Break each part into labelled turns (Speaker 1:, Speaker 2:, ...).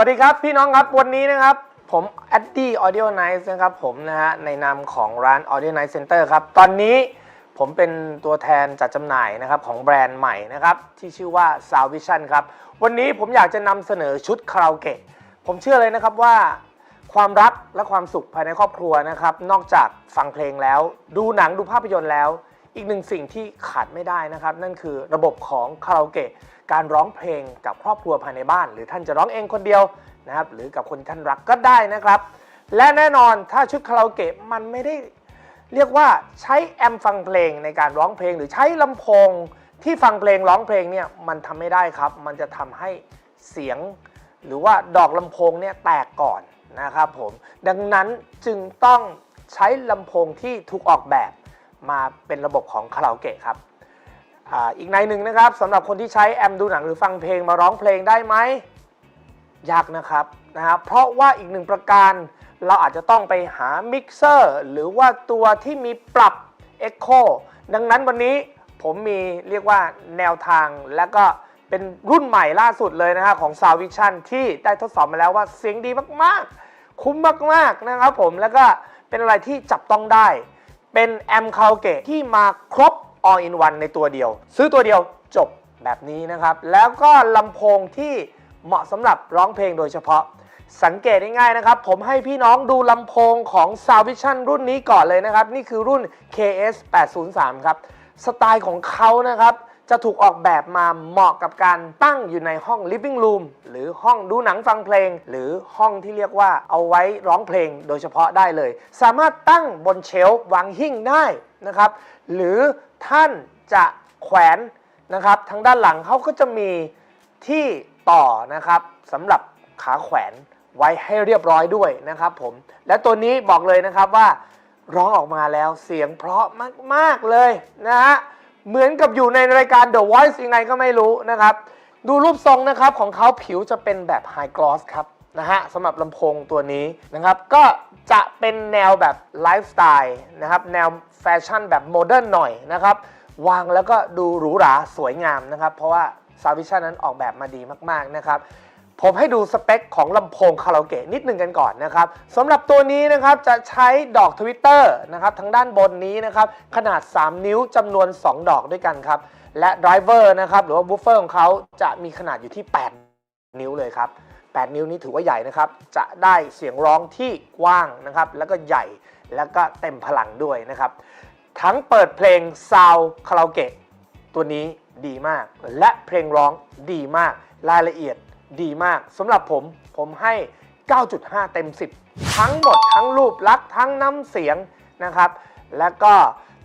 Speaker 1: วัสดีครับพี่น้องครับวันนี้นะครับผม a d d y Audio Nice นะครับผมนะฮะในนามของร้าน Audio Nice Center ครับ ตอนนี้ผมเป็นตัวแทนจัดจำหน่ายนะครับของแบรนด์ใหม่นะครับ ที่ชื่อว่า Sound Vision ครับ วันนี้ผมอยากจะนำเสนอชุดคาราโอเกะผมเชื่อเลยนะครับว่า ความรักและความสุขภายในครอบครัวนะครับ นอกจากฟังเพลงแล้ว ดูหนังดูภาพยนตร์แล้ว อีกหนึ่งสิ่งที่ขาดไม่ได้นะครับ นั่นคือระบบของคาราโอเกะการร้องเพลงกับครอบครัวภายในบ้าน หรือท่านจะร้องเองคนเดียวนะครับ หรือกับคนท่านรักก็ได้นะครับ และแน่นอนถ้าชุดคาราโอเกะมันไม่ได้ เรียกว่าใช้แอมฟังเพลงในการร้องเพลง หรือใช้ลำโพงที่ฟังเพลงร้องเพลงเนี่ยมันทำไม่ได้ครับ มันจะทำให้เสียง หรือว่าดอกลำโพงเนี่ยแตกก่อนนะครับผมดังนั้นจึงต้องใช้ลำโพงที่ถูกออกแบบ มาเป็นระบบของคาราโอเกะครับอาอีกในหนึ่งนะครับสำหรับคนที่ใช้แอมดูหนังหรือฟังเพลงมาร้องเพลงได้ไหมยากนะครับนะครับเพราะว่าอีกหนึ่งประการเราอาจจะต้องไปหามิกเซอร์หรือว่าตัวที่มีปรับ Echo ดังนั้นวันนี้ผมมีเรียกว่าแนวทางและก็เป็นรุ่นใหม่ล่าสุดเลยนะฮะของ Sound Vision ที่ได้ทดสอบมาแล้วว่าเสียงดีมากๆ คุ้มมากๆนะครับผมแล้วก็เป็นอะไรที่จับต้องได้ เป็นแอมคาราโอเกะที่มาครบ all in one ในตัวเดียว ซื้อตัวเดียวจบแบบนี้นะครับ แล้วก็ลำโพงที่เหมาะสำหรับร้องเพลงโดยเฉพาะ สังเกตง่ายๆนะครับ ผมให้พี่น้องดูลำโพงของ s o u n d Vision รุ่นนี้ก่อนเลยนะครับ นี่คือรุ่น KS 803 ครับ สไตล์ของเขานะครับ จะถูกออกแบบมาเหมาะกับการตั้งอยู่ในห้อง living room หรือห้องดูหนังฟังเพลง หรือห้องที่เรียกว่าเอาไว้ร้องเพลงโดยเฉพาะได้เลย สามารถตั้งบนเชลฟ์วางหิ้งได้นะครับ หรือท่านจะแขวนนะครับทางด้านหลังเขาก็จะมีที่ต่อนะครับสำหรับขาแขวนไว้ให้เรียบร้อยด้วยนะครับผม และตัวนี้บอกเลยนะครับว่าร้องออกมาแล้วเสียงเพราะมาก ๆ เลยนะฮะ เหมือนกับอยู่ในรายการ The Voice ยังไงก็ไม่รู้นะครับ ดูรูปทรงนะครับของเขาผิวจะเป็นแบบ High Gloss ครับนะฮะสำหรับลำโพงตัวนี้นะครับ ก็จะเป็นแนวแบบไลฟ์สไตล์นะครับ แนวแฟชั่นแบบโมเดิร์นหน่อยนะครับ วางแล้วก็ดูหรูหราสวยงามนะครับ เพราะว่า s a v i s i o n นั้นออกแบบมาดีมาก ๆ นะครับ ผมให้ดูสเปคของลำโพงคาราโอเกะนิดนึงกันก่อนนะครับสำหรับตัวนี้นะครับจะใช้ดอกทวิตเตอร์นะครับทางด้านบนนี้นะครับขนาด 3 นิ้วจำนวน 2 ดอกด้วยกันครับ และไดรเวอร์นะครับหรือว่าบูฟเฟอร์ของเขาจะมีขนาดอยู่ที่ 8 นิ้วเลยครับ 8 นิ้วนี้ถือว่าใหญ่นะครับ จะได้เสียงร้องที่กว้างนะครับ แล้วก็ใหญ่แล้วก็เต็มพลังด้วยนะครับ ทั้งเปิดเพลงซาวคาราโอเกะตัวนี้ดีมาก และเพลงร้องดีมากรายละเอียด ดีมากสำหรับผมผมให้ 9.5 เต็ม 10 ทั้งหมดทั้งรูปลักษณ์ทั้งน้ำเสียงนะครับ และก็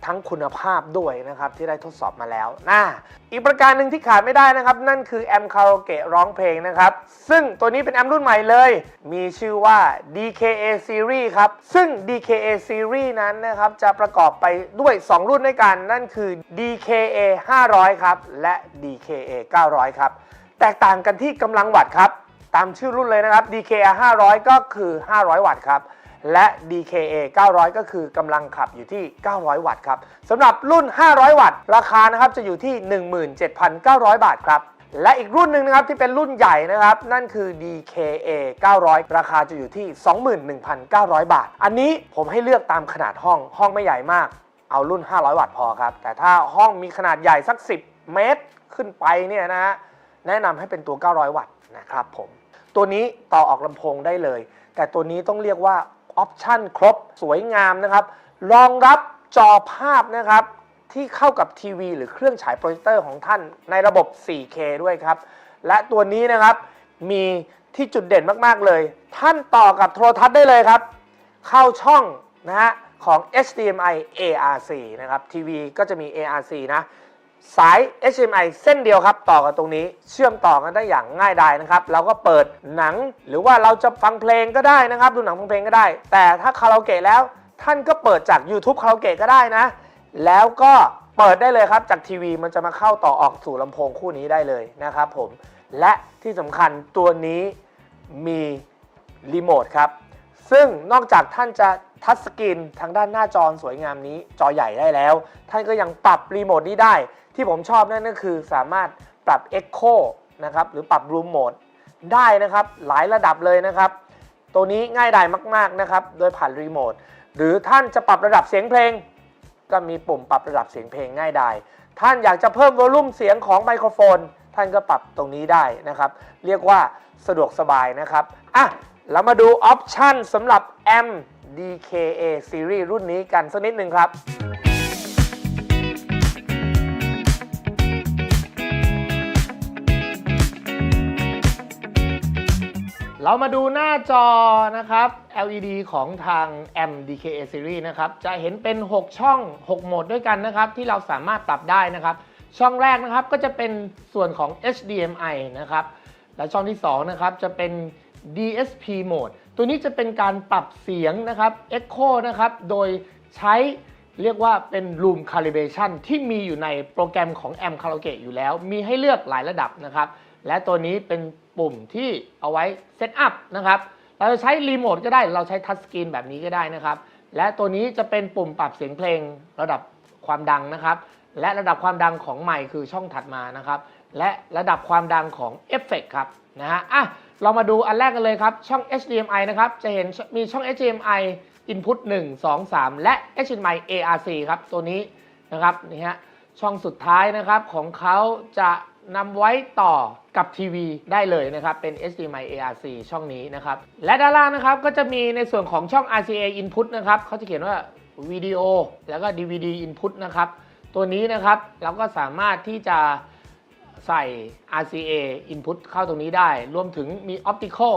Speaker 1: ทั้งคุณภาพด้วยนะครับที่ได้ทดสอบมาแล้วนะอีกประการหนึ่งที่ขาดไม่ได้นะครับ นั่นคือแอมคาราโอเกะร้องเพลงนะครับ ซึ่งตัวนี้เป็นแอมรุ่นใหม่เลย มีชื่อว่า DKA Series ครับ ซึ่ง DKA Series นั้นนะครับ จะประกอบไปด้วย 2 รุ่นด้วยกัน นั่นคือ DKA 500 ครับ และ DKA 900 ครับ แตกต่างกันที่กำลังวัตต์ครับ ตามชื่อรุ่นเลยนะครับ DKA 500 ก็คือ 500 วัตต์ครับ และ DKA 900 ก็คือกำลังขับอยู่ที่ 900 วัตต์ครับสำหรับรุ่น 500 วัตต์ ราคานะครับจะอยู่ที่ 17,900 บาทครับและอีกรุ่นหนึ่งนะครับที่เป็นรุ่นใหญ่นะครับ นั่นคือ DKA 900 ราคาจะอยู่ที่ 21,900 บาท อันนี้ผมให้เลือกตามขนาดห้องห้องไม่ใหญ่มาก เอารุ่น 500 วัตต์พอครับ แต่ถ้าห้องมีขนาดใหญ่สัก 10 เมตรขึ้นไปเนี่ยนะฮะ แนะนำให้เป็นตัว 900 วัตต์นะครับผม ตัวนี้ต่อออกลำโพงได้เลย แต่ตัวนี้ต้องเรียกว่าออปชั่นครบสวยงามนะครับ รองรับจอภาพนะครับที่เข้ากับทีวี หรือเครื่องฉายโปรเจคเตอร์ของท่านในระบบ 4K ด้วยครับ และตัวนี้นะครับมีที่จุดเด่นมาก ๆ เลย ท่านต่อกับโทรทัศน์ได้เลยครับ เข้าช่องนะฮะของ HDMI ARC นะครับทีวีก็จะมี ARC นะ สาย HDMI เส้นเดียวครับ ต่อกันตรงนี้ เชื่อมต่อกันได้อย่างง่ายดายนะครับเราก็เปิดหนังหรือว่าเราจะฟังเพลงก็ได้นะครับ ดูหนังฟังเพลงก็ได้ แต่ถ้าคาราโอเกะแล้ว ท่านก็เปิดจาก YouTube คาราโอเกะก็ได้นะ แล้วก็เปิดได้เลยครับ จากทีวีมันจะมาเข้าต่อออกสู่ลำโพงคู่นี้ได้เลยนะครับผมและที่สำคัญตัวนี้มีรีโมทครับ ซึ่งนอกจากท่านจะทัชสกรีนทางด้านหน้าจอสวยงามนี้จอใหญ่ได้แล้ว ท่านก็ยังปรับรีโมทนี้ได้ ที่ผมชอบนั่นก็คือสามารถปรับ Echo นะครับหรือปรับ Room Mode ได้นะครับหลายระดับเลยนะครับ ตัวนี้ง่ายดายมาก ๆนะครับ โดยผ่านรีโมทหรือท่านจะปรับระดับเสียงเพลง ก็มีปุ่มปรับระดับเสียงเพลงง่ายดายท่านอยากจะเพิ่มวอลลุ่มเสียงของไมโครโฟน ท่านก็ปรับตรงนี้ได้นะครับ เรียกว่าสะดวกสบายนะครับอะ เรามาดูออปชันสำหรับ M DKA Series รุ่นนี้กันสักนิดหนึ่งครับ เรามาดูหน้าจอนะครับ LED ของทาง M DKA Series นะครับ จะเห็นเป็น 6 ช่อง 6 โหมดด้วยกันนะครับ ที่เราสามารถปรับได้นะครับ ช่องแรกนะครับก็จะเป็นส่วนของ HDMI นะครับ และช่องที่ 2 นะครับจะเป็น DSP Mode ตัวนี้จะเป็นการปรับเสียงนะครับ Echo นะครับ โดยใช้เรียกว่าเป็น Room Calibration ที่มีอยู่ในโปรแกรมของ M Karaoke อยู่แล้ว มีให้เลือกหลายระดับนะครับ และตัวนี้เป็นปุ่มที่เอาไว้เซตอัพนะครับ เราจะใช้รีโมทก็ได้ เราใช้ทัชสกรีนแบบนี้ก็ได้นะครับ และตัวนี้จะเป็นปุ่มปรับเสียงเพลงระดับความดังนะครับ และระดับความดังของไมค์คือช่องถัดมานะครับ และระดับความดังของเอฟเฟกครับนะฮะอะ เรามาดูอันแรกกันเลยครับ ช่อง HDMI นะครับ จะเห็นมีช่อง HDMI Input 1 2 3 และ HDMI ARC ครับ ตัวนี้นะครับนี่ฮะช่องสุดท้ายนะครับของเขาจะนำไว้ต่อกับทีวีได้เลยนะครับ เป็น HDMI ARC ช่องนี้นะครับ และด้านล่างนะครับก็จะมีในส่วนของช่อง RCA Input นะครับเขาจะเขียนว่าวิดีโอแล้วก็ DVD Input นะครับ ตัวนี้นะครับเราก็สามารถที่จะ ใส่ RCA Input เข้าตรงนี้ได้ รวมถึงมี Optical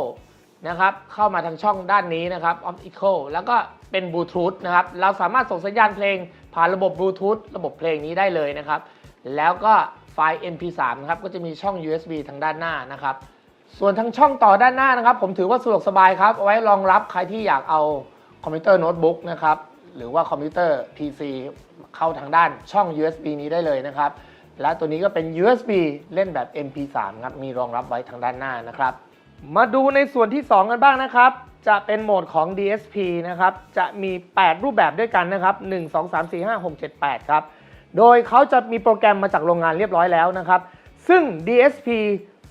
Speaker 1: นะครับ เข้ามาทางช่องด้านนี้นะครับ Optical แล้วก็เป็นบลูทูธนะครับ เราสามารถส่งสัญญาณเพลง ผ่านระบบบลูทูธระบบเพลงนี้ได้เลยนะครับ แล้วก็ไฟล์ MP3 นะครับ ก็จะมีช่อง USB ทางด้านหน้านะครับ ส่วนทางช่องต่อด้านหน้านะครับ ผมถือว่าสะดวกสบายครับ เอาไว้รองรับใครที่อยากเอาคอมพิวเตอร์โน้ตบุ๊กนะครับ หรือว่าคอมพิวเตอร์ PC เข้าทางด้านช่อง USB นี้ได้เลยนะครับ และตัวนี้ก็เป็น USB เล่นแบบ MP3 ครับ มีรองรับไว้ทางด้านหน้านะครับ มาดูในส่วนที่ 2 กันบ้างนะครับ จะเป็นโหมดของ DSP นะครับ จะมี 8 รูปแบบด้วยกันนะครับ 1 2 3 4 5 6 7 8 ครับ โดยเขาจะมีโปรแกรมมาจากโรงงานเรียบร้อยแล้วนะครับ ซึ่ง DSP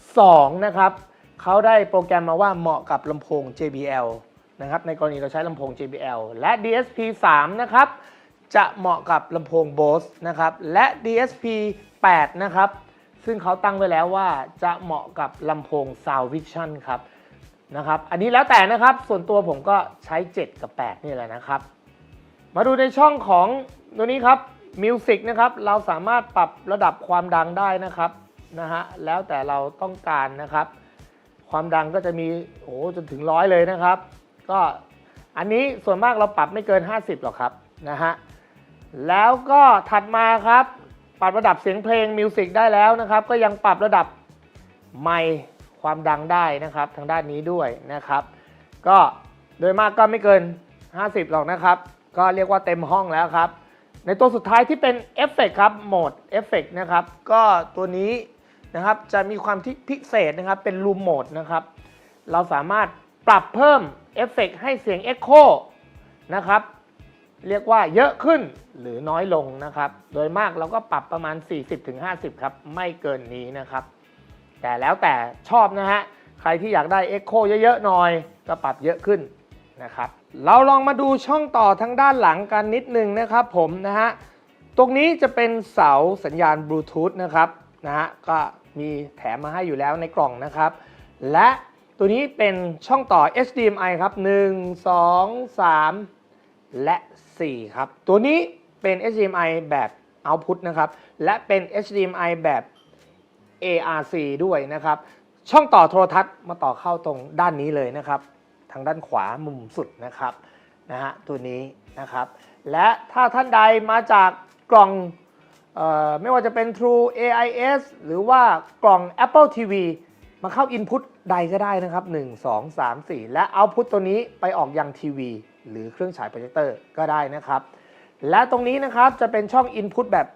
Speaker 1: 2 นะครับ เขาได้โปรแกรมมาว่าเหมาะกับลำโพง JBL นะครับ ในกรณีเราใช้ลำโพง JBL และ DSP 3 นะครับ จะเหมาะกับลำโพง Bose นะครับ และ DSP 8 นะครับ ซึ่งเขาตั้งไว้แล้วว่าจะเหมาะกับลำโพง Sound Vision ครับนะครับ อันนี้แล้วแต่นะครับ ส่วนตัวผมก็ใช้ 7 กับ 8 นี่แหละนะครับ มาดูในช่องของตัวนี้ครับ Music นะครับ เราสามารถปรับระดับความดังได้นะครับนะฮะ แล้วแต่เราต้องการนะครับ ความดังก็จะมีโอ้โหจนถึงร้อยเลยนะครับ ก็อันนี้ส่วนมากเราปรับไม่เกิน 50หรอกครับนะฮะแล้วก็ถัดมาครับ ปรับระดับเสียงเพลงมิวสิกได้แล้วนะครับ ก็ยังปรับระดับไมค์ความดังได้นะครับ ทางด้านนี้ด้วยนะครับ ก็โดยมากก็ไม่เกิน 50 หรอกนะครับ ก็เรียกว่าเต็มห้องแล้วครับ ในตัวสุดท้ายที่เป็นเอฟเฟกครับโหมดเอฟเฟกนะครับ ก็ตัวนี้นะครับจะมีความที่พิเศษนะครับ เป็นรูมโหมดนะครับ เราสามารถปรับเพิ่มเอฟเฟกให้เสียงเอ็กโคนะครับ เรียกว่าเยอะขึ้นหรือน้อยลงนะครับ โดยมากเราก็ปรับประมาณ 40-50 ครับ ไม่เกินนี้นะครับ แต่แล้วแต่ชอบนะฮะ ใครที่อยากได้ Echo เยอะๆหน่อย ก็ปรับเยอะขึ้นนะครับ เราลองมาดูช่องต่อทางด้านหลังกันนิดนึงนะครับผมนะฮะ ตรงนี้จะเป็นเสาสัญญาณบลูทูธนะครับนะฮะ ก็มีแถมมาให้อยู่แล้วในกล่องนะครับ และตัวนี้เป็นช่องต่อ HDMI ครับ 1 2 3 และ 4 ครับ ตัวนี้เป็น HDMI แบบ Output นะครับ และเป็น HDMI แบบ ARC ด้วยนะครับ ช่องต่อโทรทัศน์มาต่อเข้าตรงด้านนี้เลยนะครับ ทางด้านขวามุมสุดนะครับนะฮะตัวนี้นะครับ และถ้าท่านใดมาจากกล่องออไม่ว่าจะเป็น True AIS หรือว่ากล่อง Apple TV มาเข้า Input ใดก็ได้นะครับ 1 2 3 4 และ Output ตัวนี้ไปออกยังทีวี หรือเครื่องฉายโปรเจคเตอร์ก็ได้นะครับ และตรงนี้นะครับจะเป็นช่อง Input แบบ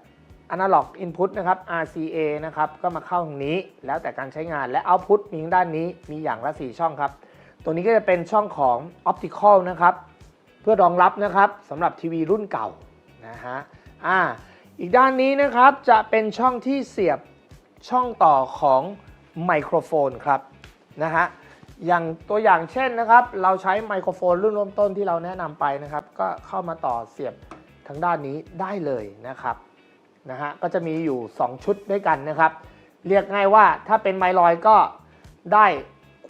Speaker 1: Analog Input นะครับ RCA นะครับก็มาเข้าตรงนี้แล้วแต่การใช้งานและ Output มีทางด้านนี้มีอย่างละ 4 ช่องครับ ตัวนี้ก็จะเป็นช่องของ Optical นะครับ เพื่อรองรับนะครับสำหรับทีวีรุ่นเก่านะฮะอ่าอีกด้านนี้นะครับจะเป็นช่องที่เสียบช่องต่อของไมโครโฟนครับนะฮะ อย่างตัวอย่างเช่นนะครับ เราใช้ไมโครโฟนรุ่นเริ่มต้นที่เราแนะนำไปนะครับ ก็เข้ามาต่อเสียบทางด้านนี้ได้เลยนะครับนะฮะก็จะมีอยู่ 2 ชุดด้วยกันนะครับ เรียกง่ายว่าถ้าเป็นไมลอยก็ได้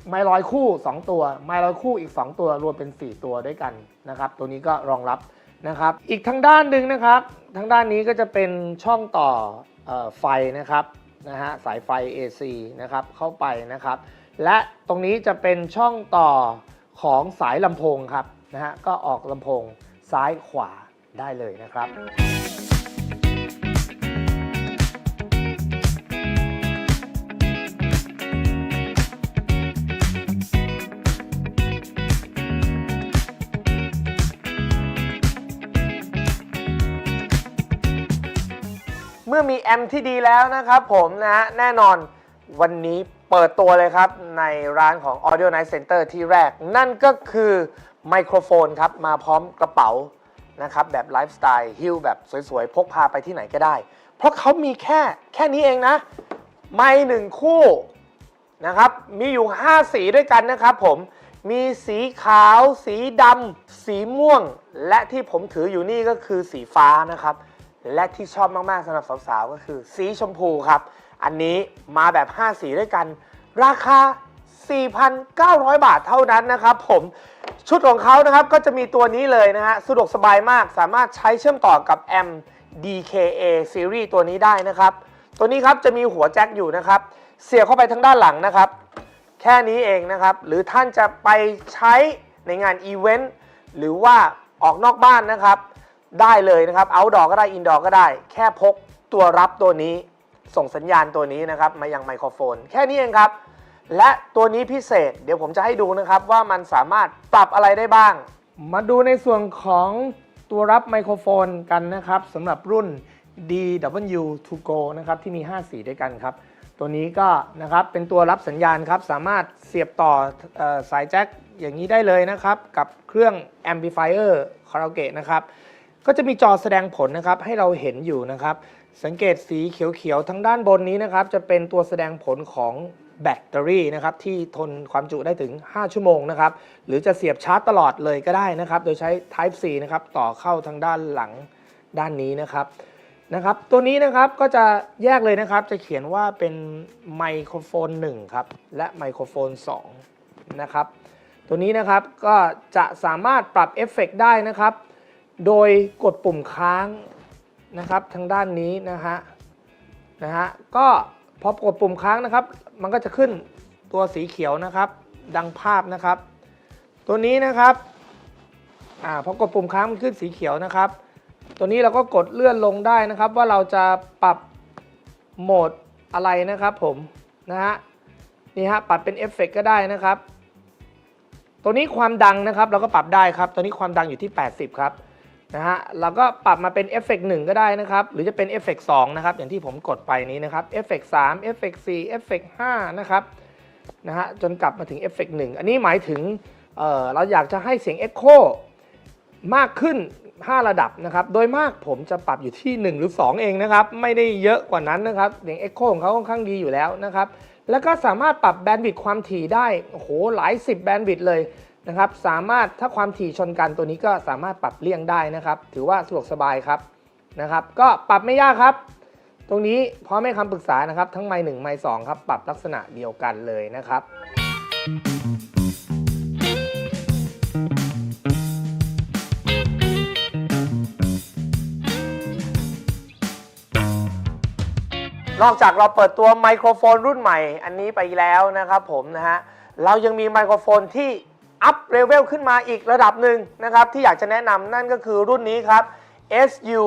Speaker 1: ไมลอยคู่ 2 ตัว ไมลอยคู่อีก 2 ตัวรวมเป็น 4 ตัวด้วยกันนะครับ ตัวนี้ก็รองรับนะครับ อีกทางด้านหนึ่งนะครับ ทางด้านนี้ก็จะเป็นช่องต่อออไฟนะครับนะฮะสายไฟ AC นะครับเข้าไปนะครับ และตรงนี้จะเป็นช่องต่อของสายลำโพงครับนะฮะก็ออกลำโพงซ้ายขวาได้เลยนะครับ เมื่อมีแอมที่ดีแล้วนะครับผมนะฮะแน่นอนวันนี้ เปิดตัวเลยครับ ในร้านของ Audio Night Center ที่แรก นั่นก็คือไมโครโฟนครับ มาพร้อมกระเป๋านะครับ แบบไลฟ์สไตล์ฮิ้วแบบสวยๆ พกพาไปที่ไหนก็ได้ เพราะเขามีแค่แค่นี้เองนะ ไม้หนึ่งคู่นะครับ มีอยู่ 5 สีด้วยกันนะครับผมมีสีขาว สีดำสีม่วง และที่ผมถืออยู่นี่ก็คือสีฟ้านะครับ และที่ชอบมากๆสำหรับสาวๆก็คือ สีชมพูครับ อันนี้มาแบบ 5 สีด้วยกัน ราคา 4,900 บาทเท่านั้นนะครับผมชุดของเขานะครับก็จะมีตัวนี้เลยนะฮะสะดวกสบายมากสามารถใช้เชื่อมต่อกับแอม DKA Series ตัวนี้ได้นะครับ ตัวนี้ครับจะมีหัวแจ็คอยู่นะครับ เสียบเข้าไปทางด้านหลังนะครับ แค่นี้เองนะครับ หรือท่านจะไปใช้ในงานอีเวนต์หรือว่าออกนอกบ้านนะครับ ได้เลยนะครับเอาดอก็ได้อินดอก็ได้ แค่พกตัวรับตัวนี้ ส่งสัญญาณตัวนี้นะครับมายังไมโครโฟน แค่นี้เองครับ และตัวนี้พิเศษ เดี๋ยวผมจะให้ดูนะครับว่ามันสามารถปรับอะไรได้บ้าง มาดูในส่วนของตัวรับไมโครโฟนกันนะครับสำหรับรุ่น DW to go นะครับที่มี 5 สีด้วยกันครับ ตัวนี้ก็นะครับเป็นตัวรับสัญญาณครับ สามารถเสียบต่ออสายแจ็คอย่างนี้ได้เลยนะครับ กับเครื่อง Amplifier Karaoke นะครับ ก็จะมีจอแสดงผลนะครับให้เราเห็นอยู่นะครับ สังเกตสีเขียวๆทั้งด้านบนนี้นะครับ จะเป็นตัวแสดงผลของแบตเตอรี่นะครับที่ทนความจุได้ถึง 5 ชั่วโมงนะครับ หรือจะเสียบชาร์จตลอดเลยก็ได้นะครับ โดยใช้ Type C นะครับต่อเข้าทางด้านหลังด้านนี้นะครับนะครับ ตัวนี้นะครับก็จะแยกเลยนะครับ จะเขียนว่าเป็นไมโครโฟน1ครับและไมโครโฟน2นะครับ ตัวนี้นะครับก็จะสามารถปรับเอฟเฟกต์ได้นะครับ โดยกดปุ่มค้างนะครับทางด้านนี้นะฮะนะฮะก็พอกดปุ่มค้างนะครับ มันก็จะขึ้นตัวสีเขียวนะครับ ดังภาพนะครับ ตัวนี้นะครับอ่าพอกดปุ่มค้างมันขึ้นสีเขียวนะครับ ตัวนี้เราก็กดเลื่อนลงได้นะครับ ว่าเราจะปรับโหมดอะไรนะครับผมนะฮะนี่ฮะปรับเป็นเอฟเฟกต์ก็ได้นะครับ ตัวนี้ความดังนะครับ เราก็ปรับได้ครับ ตัวนี้ความดังอยู่ที่ 80 ครับ นะฮะเราก็ปรับมาเป็นเอฟเฟกต์หก็ได้นะครับ หรือจะเป็นเอฟเฟกต์สนะครับ อย่างที่ผมกดไปนี้นะครับเอฟเฟกต์สามเอฟเฟกต์4เอฟเฟกต์5นะครับนะฮะจนกลับมาถึงเอฟเฟกต์1อันนี้หมายถึงเเราอยากจะให้เสียงเอ็กโคมากขึ้น 5 ระดับนะครับ โดยมากผมจะปรับอยู่ที่ 1 หรือ 2 เองนะครับ ไม่ได้เยอะกว่านั้นนะครับเสียงเอ็กโคของเขาค่อนข้างดีอยู่แล้วนะครับ แล้วก็สามารถปรับแบนด์วิดต์ความถี่ได้โอ้โหหลาย 10 แบนด์วิดต์เลย นะครับสามารถถ้าความถี่ชนกันตัวนี้ก็สามารถปรับเลี่ยงได้นะครับ ถือว่าสะดวกสบายครับนะครับ ก็ปรับไม่ยากครับ ตรงนี้พร้อมให้คำปรึกษานะครับ ทั้งไมค์หนึ่งไมค์สองครับปรับลักษณะเดียวกันเลยนะครับนอกจากเราเปิดตัวไมโครโฟนรุ่นใหม่อันนี้ไปแล้วนะครับผมนะฮะ เรายังมีไมโครโฟนที่ อัพเลเวลขึ้นมาอีกระดับหนึ่งนะครับ ที่อยากจะแนะนำนั่นก็คือรุ่นนี้ครับ SU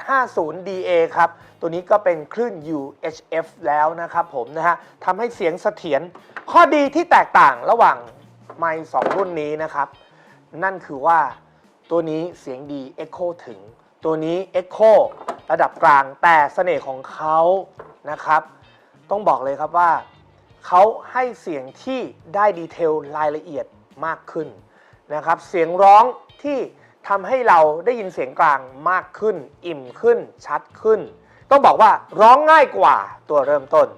Speaker 1: 850 DA ครับ ตัวนี้ก็เป็นคลื่น UHF แล้วนะครับผมนะฮะทำให้เสียงเสถียรข้อดีที่แตกต่างระหว่างไมค์สองรุ่นนี้นะครับ นั่นคือว่าตัวนี้เสียงดี Echo ถึง ตัวนี้ Echo ระดับกลางแต่เสน่ห์ของเขานะครับ ต้องบอกเลยครับว่า เขาให้เสียงที่ได้ดีเทลรายละเอียด มากขึ้นนะครับ เสียงร้องที่ทำให้เราได้ยินเสียงกลางมากขึ้น อิ่มขึ้น ชัดขึ้น ต้องบอกว่าร้องง่ายกว่าตัวเริ่มต้น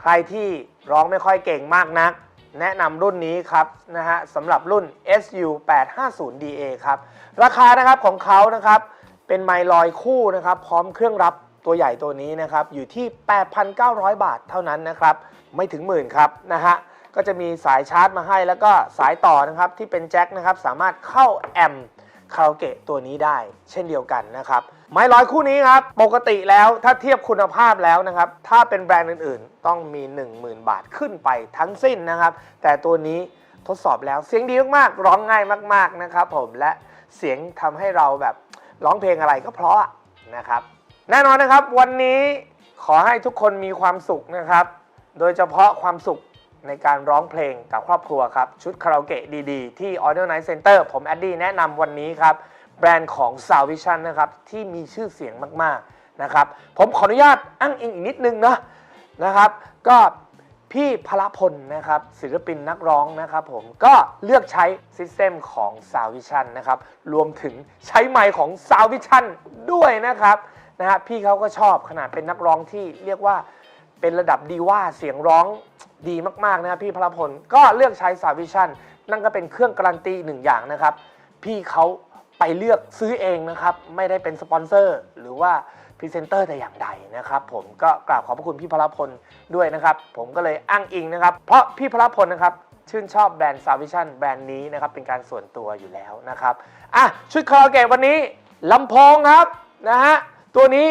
Speaker 1: ใครที่ร้องไม่ค่อยเก่งมากนัก แนะนำรุ่นนี้ครับนะฮะสำหรับรุ่น SU 850 DA ครับ ราคานะครับของเขานะครับเป็นไมลอยคู่นะครับ พร้อมเครื่องรับตัวใหญ่ตัวนี้นะครับ อยู่ที่ 8,900 บาทเท่านั้นนะครับ ไม่ถึงหมื่นครับนะฮะ ก็จะมีสายชาร์จมาให้ แล้วก็สายต่อนะครับที่เป็นแจ็คนะครับสามารถเข้าแอมคาราโอเกะตัวนี้ได้ เช่นเดียวกันนะครับไม้ร้อยคู่นี้ครับปกติแล้วถ้าเทียบคุณภาพแล้วนะครับถ้าเป็นแบรนด์อื่นๆ ต้องมี 10,000 บาทขึ้นไปทั้งสิ้นนะครับ แต่ตัวนี้ทดสอบแล้วเสียงดีมากๆ ร้องง่ายมากๆนะครับผมและเสียงทำให้เราแบบร้องเพลงอะไรก็เพราะนะครับแน่นอนนะครับวันนี้ขอให้ทุกคนมีความสุขนะครับ โดยเฉพาะความสุข ในการร้องเพลงกับครอบครัวครับ ชุดคาราโอเกะดีๆ ที่ Audio Night Center ผมแอดดี้แนะนำวันนี้ครับ แบรนด์ของ s o u Vision นะครับ ที่มีชื่อเสียงมากๆนะครับ ผมขออนุญาตอ้างอิงอีกนิดนึงนะนะครับ ก็พี่พละพลนะครับศิลปินนักร้องนะครับผมก็เลือกใช้ซิสเต็มของ s o u Vision นะครับ รวมถึงใช้ไมค์ของ s o u Vision ด้วยนะครับนะฮะพี่เขาก็ชอบขนาดเป็นนักร้องที่เรียกว่าเป็นระดับดีว่าเสียงร้อง ดีมากๆนะครับพี่พลพลก็เลือกใช้สาวิชั่นนั่นก็เป็นเครื่องการันตีหนึ่งอย่างนะครับ พี่เขาไปเลือกซื้อเองนะครับ ไม่ได้เป็นสปอนเซอร์ หรือว่าพรีเซนเตอร์แต่อย่างใดนะครับ ผมก็กราบขอบพระคุณพี่พลพลด้วยนะครับ ผมก็เลยอ้างอิงนะครับ เพราะพี่พลพลนะครับชื่นชอบแบรนด์ซาวิชั่นแบรนด์นี้นะครับ เป็นการส่วนตัวอยู่แล้วนะครับอะชุดคาราเกะวันนี้ลำโพงครับนะฮะตัวนี้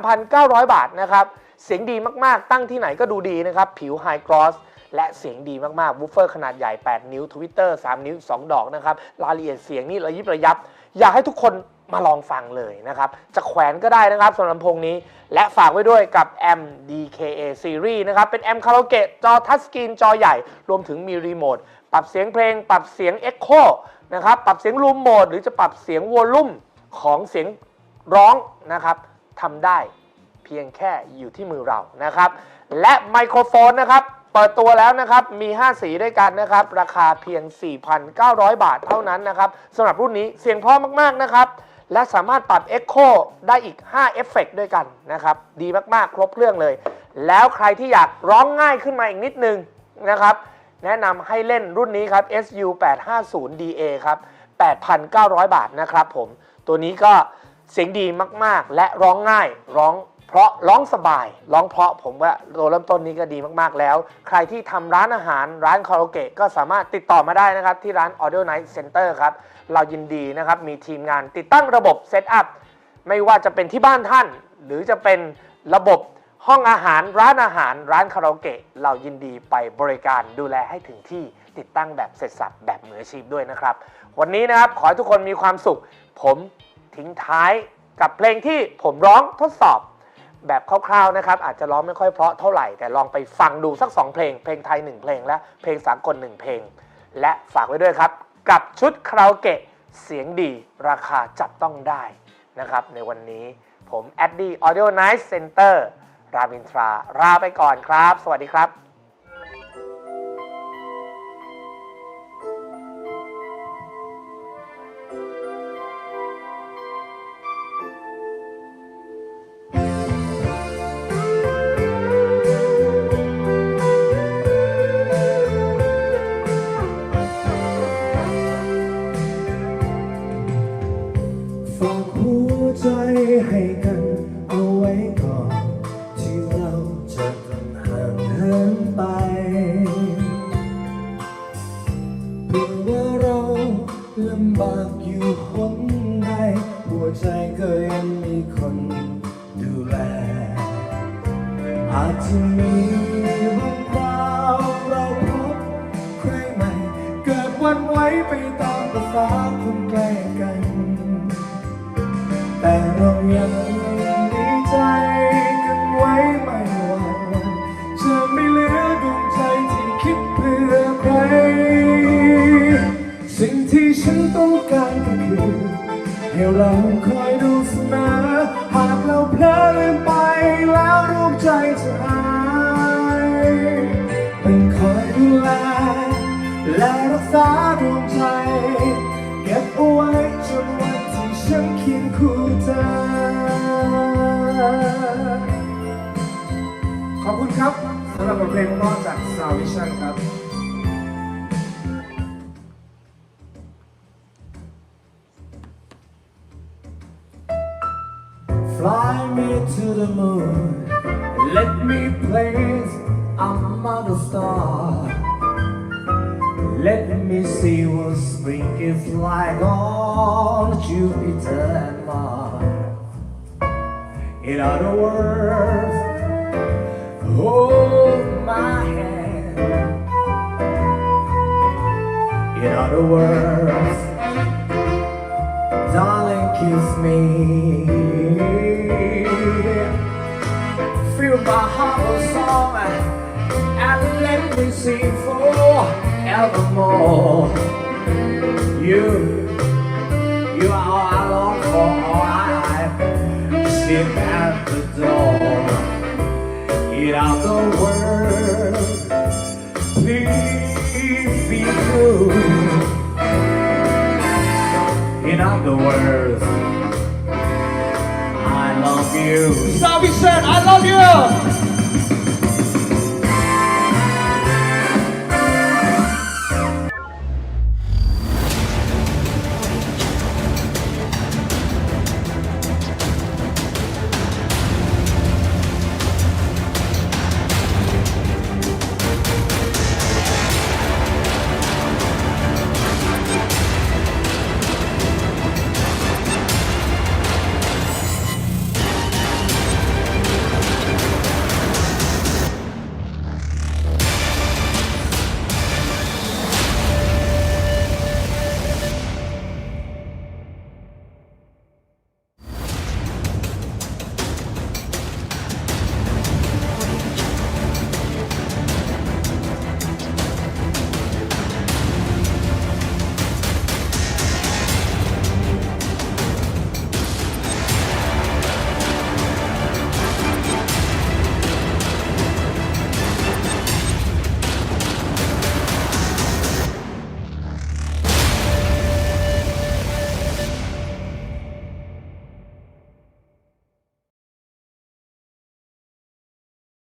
Speaker 1: 13,900 บาทนะครับ เสียงดีมากๆ ตั้งที่ไหนก็ดูดีนะครับ ผิวไฮกรอสและเสียงดีมากๆวูฟเฟอร์ขนาดใหญ่ 8 นิ้ว Twitter 3นิ้ว 2 ดอกนะครับรายละเอียดเสียงนี่ระยิบระยับ อยากให้ทุกคนมาลองฟังเลยนะครับ จะแขวนก็ได้นะครับสำหรับลำโพงนี้ และฝากไว้ด้วยกับแอม DKA Series นะครับ เป็นแอมคาราโอเกะจอทัชสกรีนจอใหญ่ รวมถึงมีรีโมท ปรับเสียงเพลง ปรับเสียง Echo นะครับ ปรับเสียงรูมโหมด หรือจะปรับเสียงวอลลุ่มของเสียงร้องนะครับทำได้ เพียงแค่อยู่ที่มือเรานะครับ และไมโครโฟนนะครับ เปิดตัวแล้วนะครับ มี 5 สีด้วยกันนะครับ ราคาเพียง 4,900 บาทเท่านั้นนะครับสำหรับรุ่นนี้เสียงเพราะมาก ๆ นะครับ และสามารถปรับ Echo ได้อีก 5 เอฟเฟกต์ด้วยกันนะครับ ดีมากๆ ครบเครื่องเลย แล้วใครที่อยากร้องง่ายขึ้นมาอีกนิดนึงนะครับแนะนำให้เล่นรุ่นนี้ครับ SU 850 DA ครับ 8,900 บาทนะครับผม ตัวนี้ก็เสียงดีมากๆ และร้องง่ายร้อง เพราะร้องสบายร้องเพราะผมว่าตัวเริ่มต้นนี้ก็ดีมากๆแล้ว ใครที่ทำร้านอาหารร้านคาราโอเกะก็สามารถติดต่อมาได้นะครับ ที่ร้าน Audio Night Center ครับ เรายินดีนะครับ มีทีมงานติดตั้งระบบเซตอัพไม่ว่าจะเป็นที่บ้านท่าน หรือจะเป็นระบบห้องอาหารร้านอาหารร้านคาราโอเกะเรายินดีไปบริการดูแลให้ถึงที่ติดตั้งแบบเสร็จสับแบบมืออาชีพด้วยนะครับ วันนี้นะครับขอให้ทุกคนมีความสุข ผมทิ้งท้ายกับเพลงที่ผมร้องทดสอบ แบบคร่าวๆนะครับอาจจะร้องไม่ค่อยเพราะเท่าไหร่แต่ลองไปฟังดูสัก 2 เพลง เพลงไทย 1 เพลงและเพลงสากล 1 เพลง และฝากไว้ด้วยครับ กับชุดคาราโอเกะเสียงดีราคาจับต้องได้นะครับในวันนี้ผมแอดดี้ออเดียลไนท์เซ็นเตอร์รามินทราลาไปก่อนครับ สวัสดีครับ
Speaker 2: ที่ฉันต้องการก็คือให้เราคอยดูเสมอหากเราเพลอลืมไปแล้วดวงใจจะหายเป็นคอยดูแลและรักษาดวงใจ เก็บเอาไว้จนวันที่ฉันเคียงคู่เธอขอบคุณครับสำหรับบทเพลงเพราะจาก s o u Vision ครับ the moon. Let me place among the stars. Let me see what spring is like on Jupiter and Mars. In other words, hold my hand. In other words, darling, kiss me. my heart a song and let me sing for evermore. You, you are all I long for, all I sip at the door. Get out the world, please be true. In other words, I love you. So I love you.